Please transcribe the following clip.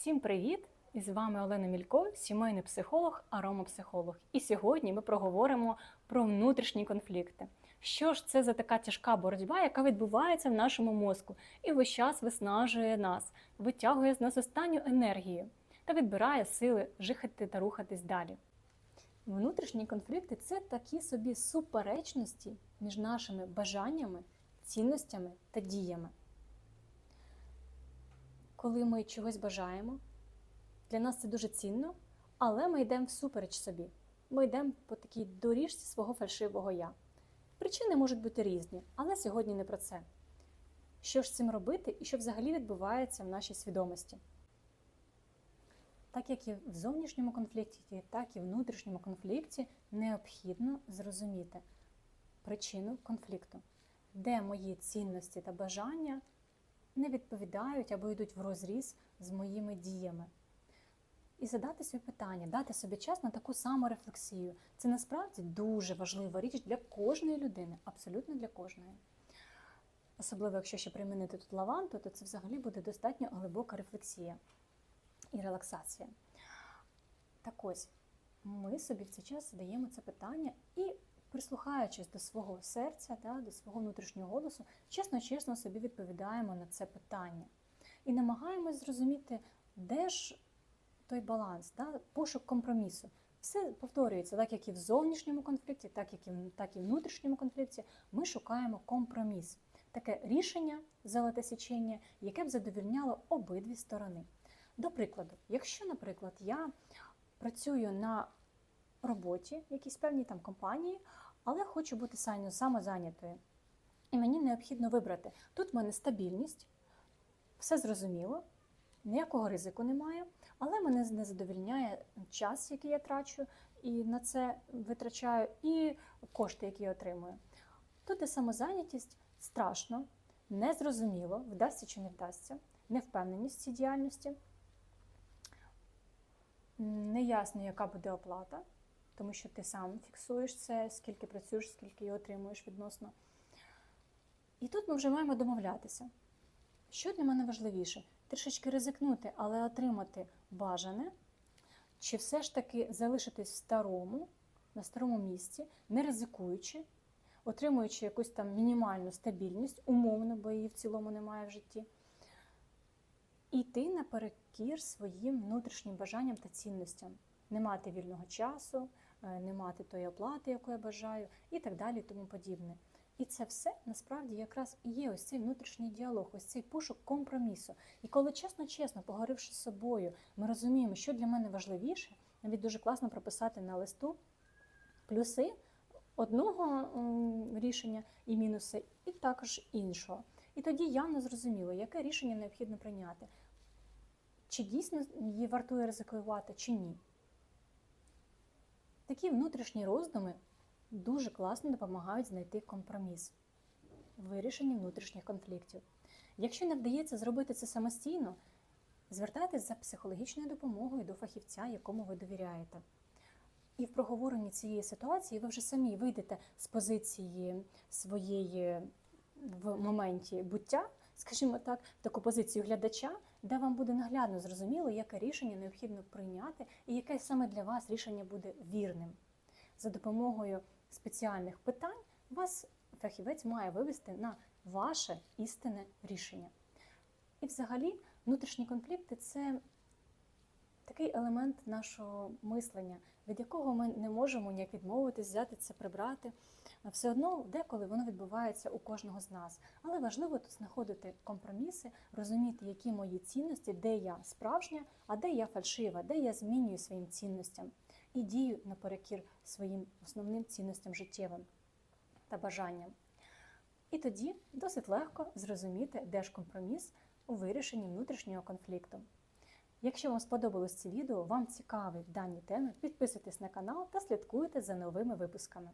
Всім привіт! І з вами Олена Мілько, сімейний психолог, аромапсихолог. І сьогодні ми проговоримо про внутрішні конфлікти. Що ж це за така тяжка боротьба, яка відбувається в нашому мозку і весь час виснажує нас, витягує з нас останню енергію та відбирає сили жихати та рухатись далі. Внутрішні конфлікти це такі собі суперечності між нашими бажаннями, цінностями та діями. Коли ми чогось бажаємо, для нас це дуже цінно, але ми йдемо всупереч собі. Ми йдемо по такій доріжці свого фальшивого я. Причини можуть бути різні, але сьогодні не про це. Що ж з цим робити і що взагалі відбувається в нашій свідомості? Так як і в зовнішньому конфлікті, так і в внутрішньому конфлікті необхідно зрозуміти причину конфлікту, де мої цінності та бажання не відповідають або йдуть в розріз з моїми діями. І задати собі питання, дати собі час на таку саму рефлексію. Це насправді дуже важлива річ для кожної людини, абсолютно для кожної. Особливо, якщо ще примінити тут лаванту, то це взагалі буде достатньо глибока рефлексія і релаксація. Так ось, ми собі в цей час задаємо це питання і, прислухаючись до свого серця, да, до свого внутрішнього голосу, чесно-чесно собі відповідаємо на це питання. І намагаємось зрозуміти, де ж той баланс, да, пошук компромісу. Все повторюється, так як і в зовнішньому конфлікті, так як і так і в внутрішньому конфлікті, ми шукаємо компроміс. Таке рішення золоте січення, яке б задовільняло обидві сторони. До прикладу, якщо, наприклад, я працюю на роботі в якійсь певній там компанії, але хочу бути самозайнятою, і мені необхідно вибрати. Тут в мене стабільність, все зрозуміло, ніякого ризику немає, але мене не задовільняє час, який я трачу, і на це витрачаю, і кошти, які я отримую. Тут і самозайнятість страшно, незрозуміло, вдасться чи не вдасться, невпевненість в цій діяльності. Неясно, яка буде оплата, тому що ти сам фіксуєш це, скільки працюєш, скільки її отримуєш відносно. І тут ми вже маємо домовлятися. Що для мене важливіше? Трішечки ризикнути, але отримати бажане, чи все ж таки залишитись в старому, на старому місці, не ризикуючи, отримуючи якусь там мінімальну стабільність, умовно, бо її в цілому немає в житті. І йти наперекір своїм внутрішнім бажанням та цінностям, не мати вільного часу, не мати тої оплати, яку я бажаю, і так далі, і тому подібне. І це все насправді якраз і є ось цей внутрішній діалог, ось цей пошук компромісу. І коли чесно-чесно, поговоривши з собою, ми розуміємо, що для мене важливіше, навіть дуже класно прописати на листу плюси одного рішення і мінуси, і також іншого. І тоді явно зрозуміло, яке рішення необхідно прийняти. Чи дійсно її вартує ризикувати, чи ні. Такі внутрішні роздуми дуже класно допомагають знайти компроміс в вирішенні внутрішніх конфліктів. Якщо не вдається зробити це самостійно, звертайтесь за психологічною допомогою до фахівця, якому ви довіряєте. І в проговоренні цієї ситуації ви вже самі вийдете з позиції своєї в моменті буття, скажімо так, таку позицію глядача, де вам буде наглядно зрозуміло, яке рішення необхідно прийняти, і яке саме для вас рішення буде вірним. За допомогою спеціальних питань вас фахівець має вивести на ваше істинне рішення. І, взагалі, внутрішні конфлікти це такий елемент нашого мислення, від якого ми не можемо ніяк відмовитись, взяти це, прибрати. Все одно деколи воно відбувається у кожного з нас. Але важливо тут знаходити компроміси, розуміти, які мої цінності, де я справжня, а де я фальшива, де я змінюю своїм цінностям і дію наперекір своїм основним цінностям життєвим та бажанням. І тоді досить легко зрозуміти, де ж компроміс у вирішенні внутрішнього конфлікту. Якщо вам сподобалось це відео, вам цікаві дані теми, підписуйтесь на канал та слідкуйте за новими випусками.